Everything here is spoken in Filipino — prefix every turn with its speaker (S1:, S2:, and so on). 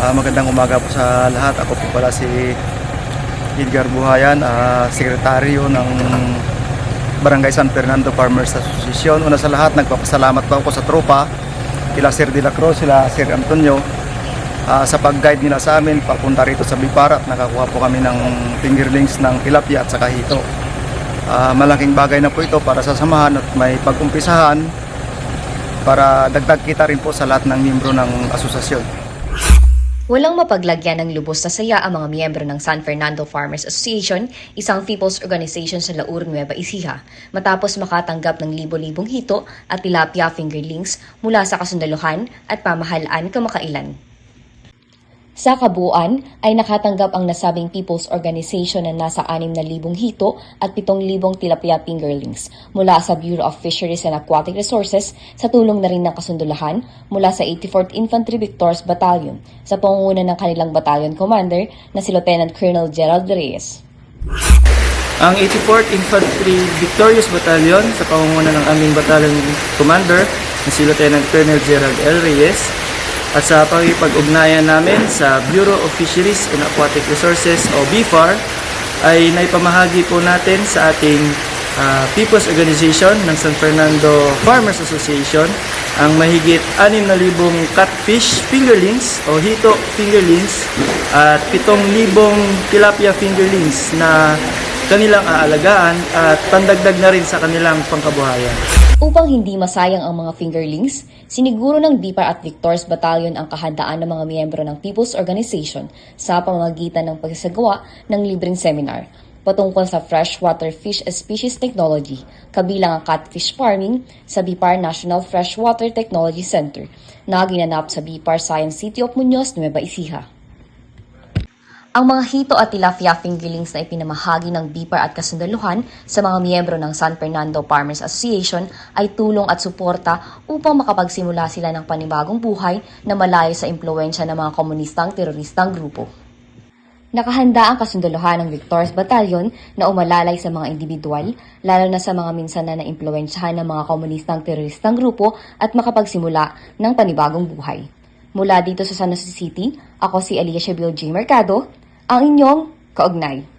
S1: Ah, magandang umaga po sa lahat. Ako po pala si Edgar Buhayan, ah, sekretaryo ng Barangay San Fernando Farmers Association. Una sa lahat, nagpapasalamat po ako sa tropa, kila Sir De La Cruz, sila Sir Antonio, ah, sa pag-guide nila sa amin papunta rito sa Bipar at nakakuha po kami ng fingerlings ng tilapia at saka hito. Ah, malaking bagay na po ito para sa samahan at may pag-umpisahan para dagdag kita rin po sa lahat ng miyembro ng asosasyon.
S2: Walang mapaglagyan ng lubos na saya ang mga miyembro ng San Fernando Farmers Association, isang people's organization sa Laur, Nueva Ecija, matapos makatanggap ng libo-libong hito at tilapia fingerlings mula sa kasundaluhan at pamahalaan kamakailan. Sa kabuuan ay nakatanggap ang nasabing people's organization na nasa 6,000 hito at 7,000 tilapia fingerlings mula sa Bureau of Fisheries and Aquatic Resources sa tulong na rin ng kasundulahan mula sa 84th Infantry Victors Battalion sa pangunguna ng kanilang battalion commander na si Lieutenant Colonel Gerald Reyes.
S3: Ang 84th Infantry Victorious Battalion sa pangunguna ng aming battalion commander na si Lieutenant Colonel Gerald L. Reyes at sa pagpag-ugnayan namin sa Bureau of Fisheries and Aquatic Resources o BFAR ay naipamahagi po natin sa ating ah, People's Organization ng San Fernando Farmers Association ang mahigit 6,000 catfish fingerlings o hito fingerlings at 7,000 tilapia fingerlings na kanilang aalagaan at pandagdag na rin sa kanilang pangkabuhayan.
S2: Upang hindi masayang ang mga fingerlings, siniguro ng DIPAR at Victors Battalion ang kahandaan ng mga miyembro ng People's Organization sa pamamagitan ng pagsasagawa ng libreng seminar patungkol sa freshwater fish species technology, kabilang ang catfish farming sa BIPAR National Freshwater Technology Center na ginanap sa BIPAR Science City of Muñoz, Nueva Ecija. Ang mga hito at tilapia fingerlings na ipinamahagi ng BIPAR at kasundaluhan sa mga miyembro ng San Fernando Farmers Association ay tulong at suporta upang makapagsimula sila ng panibagong buhay na malayo sa impluensya ng mga komunistang teroristang grupo. Nakahanda ang kasundaluhan ng Victors Battalion na umalalay sa mga individual, lalo na sa mga minsan na naimpluensyahan ng mga komunistang teroristang grupo at makapagsimula ng panibagong buhay. Mula dito sa San Jose City, ako si Alicia Bill J. Mercado, ang inyong kaugnay.